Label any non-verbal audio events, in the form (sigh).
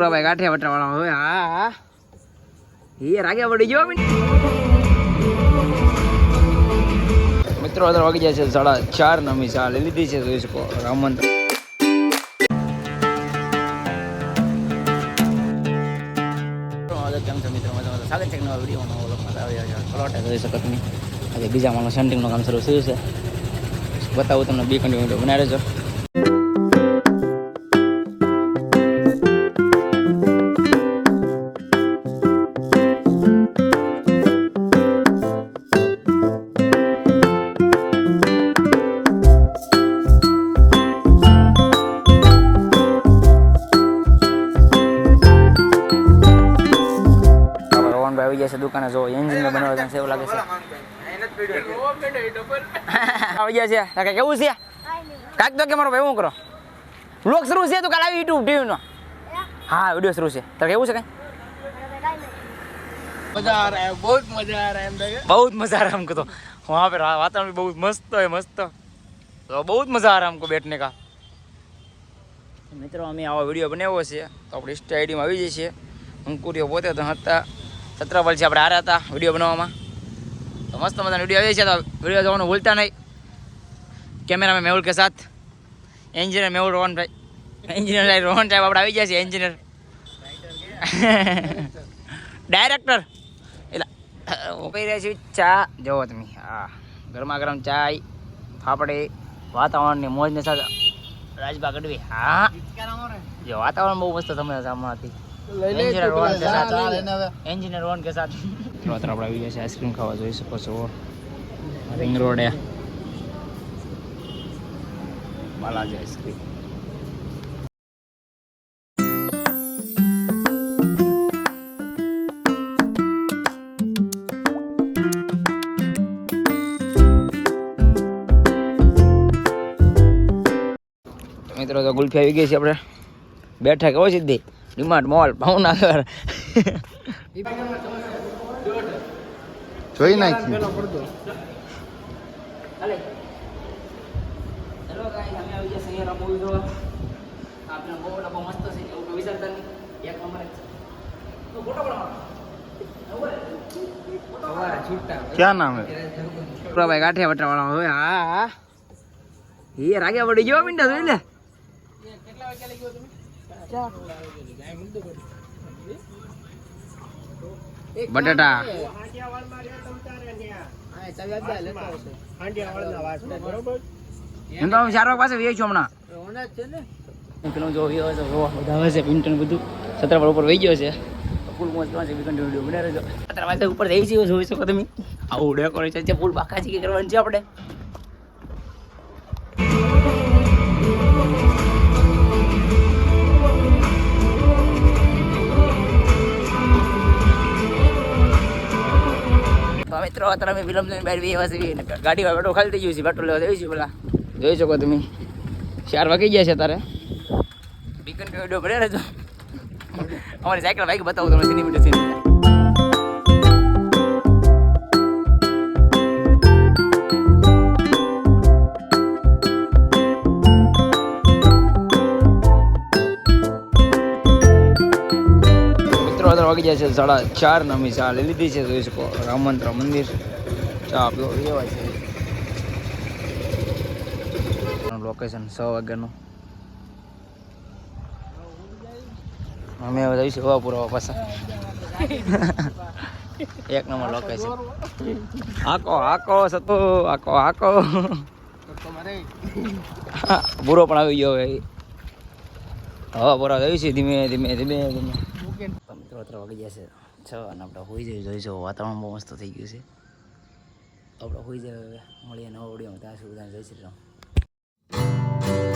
ભાઈ ગાંઠિયા વટાવાળા હવે હા હા. એ રાગ્યા પડી ગયો મિત્રો અત્યારે વાગી જાય છે સાડા ચાર નમી ચા લઈ લીધી છે જોઈ શકો રામ કેમ છો મિત્રો? મજા મજા સ્વાગત નવા વીડિયો નવો લોકમાં છે. પ્લોટ જોઈ શકો તમે આજે બીજા માણસ સેન્ટિંગનું કામ શરૂ થયું છે. બતાવું તમને બે કન્ટિન્યુ બનાવી રહેજો રોહનભાઈ આવી ગયા છે દુકાને જો એન્જિન બનાવવા છે એવું લાગે છે આવી ગયા છે કાકા કેવું છે કાક તો કે મારો ભાઈ હું કરો બ્લોગ શરૂ છે તો કાલે આવી યુટ્યુબ ટીવી નો હા વિડીયો શરૂ છે તારે કેવું છે કઈ मजा आ रहा है बहुत मजा आ रहा है अंदर बहुत मजा आ रहा है हमको तो वहाँ पे रा- वातावरण भी बहुत मस्त है मस्त तो बहुत मजा आ रहा है हमको बैठने का મિત્રો અમે આવો વિડીયો બનાવ્યો છે તો આપણે ઇન્સ્ટા આઈડીમાં આવી જઈએ છીએ અંકુરીઓ પોતે તો હતા છત્રપલ છે આપણે હારા હતા વીડિયો બનાવવામાં. તો મસ્ત મજાનો વીડિયો આવી છે તો વીડિયો જોવાનું ભૂલતા નહીં. કેમેરામેન મેહુલ કે સાથ. એન્જિનિયર મેહુલ રોહનભાઈ. એન્જિનિયર રોહન સાહેબ આપણે આવી ગયા છે એન્જિનિયર. ડાયરેક્ટર એટલે હું કહી રહ્યા છું ચા. જોવો તમે હા ગરમા ગરમ ચાય ફાફડે વાતાવરણની મોજને સાથે રાજબા ગઢવી હા. જો વાતાવરણ બહુ મસ્ત તમને સામાથી એન્જિનિયર વન કે સાથ. એન્જિનિયર વન કે સાથ. અત્યારે આપણે આવી ગયા છે આઈસ્ક્રીમ ખાવા જોઈ શકો છો. રિંગ રોડે બાલાજી આઈસ્ક્રીમ મિત્રો તો ગુલ્ફી આવી ગઈ છે આપણે. બેઠા કેવો સીધી. ડિમાર્ટ મોલ ભાવનગર જોઈ નાખી ક્યાં નામ પ્રભાઈ ભાઈ ગાંઠિયા વટાવાળા હવે હા હા એ રાગ્યા પડી ગયો મીંડા જોઈ લે બટાટા. એમ તો હું ચાર વાગ પાસે વેચું હમણાં. પેલો જો છે પિન્ટન બધું. સત્ર પર ઉપર વહી ગયો છે. ફૂલ મોજ છે વિકન્ડ વીડિયો બનાવી ઉપર છીએ જોઈ શકો તમે. આવું ડેકોરેશન છે ફૂલ બાકાજી કરવાની છે આપણે. મિત્રો અત્યારે અમે ફિલ્મ જોઈને બહાર બેસવા છીએ ગાડીમાં પેટ્રોલ ખાલી થઈ ગયું છે પેટ્રોલ લેવા જઈશું પેલા. જોઈ શકો તમે. ચાર વાગી ગયા છે તારે બીકન કે વીડિયો ભરે રહેજો. અમારી સાયકલ બાઈક બતાવું તમને સિનેમેટિક સીન મિત્રો અત્યારે વાગી જાય છે, સાડા ચાર નમી ચા લઈ લીધી છે જોઈ શકો રામ મંત્ર મંદિર. ચા પીવો એવા છે. લોકેશન છ વાગ્યાનું. અમે હવે જઈશું હવા પુરાવા પાછા. (laughs) એક નંબર લોકેશન આકો આકો, સતો, આકો આકો. (laughs) બુરો પણ આવી ગયો હવે. હવા પુરા જઈશું ધીમે ધીમે ધીમે ધીમે. તો અત્યારે વાગી જશે. છ અને આપણે હોઈ જઈએ જોઈશું વાતાવરણ બહુ મસ્ત થઈ ગયું છે. આપણે હોઈ હવે. મળીએ નવા વિડીયોમાં. ત્યાં સુધી જય શ્રી રામ.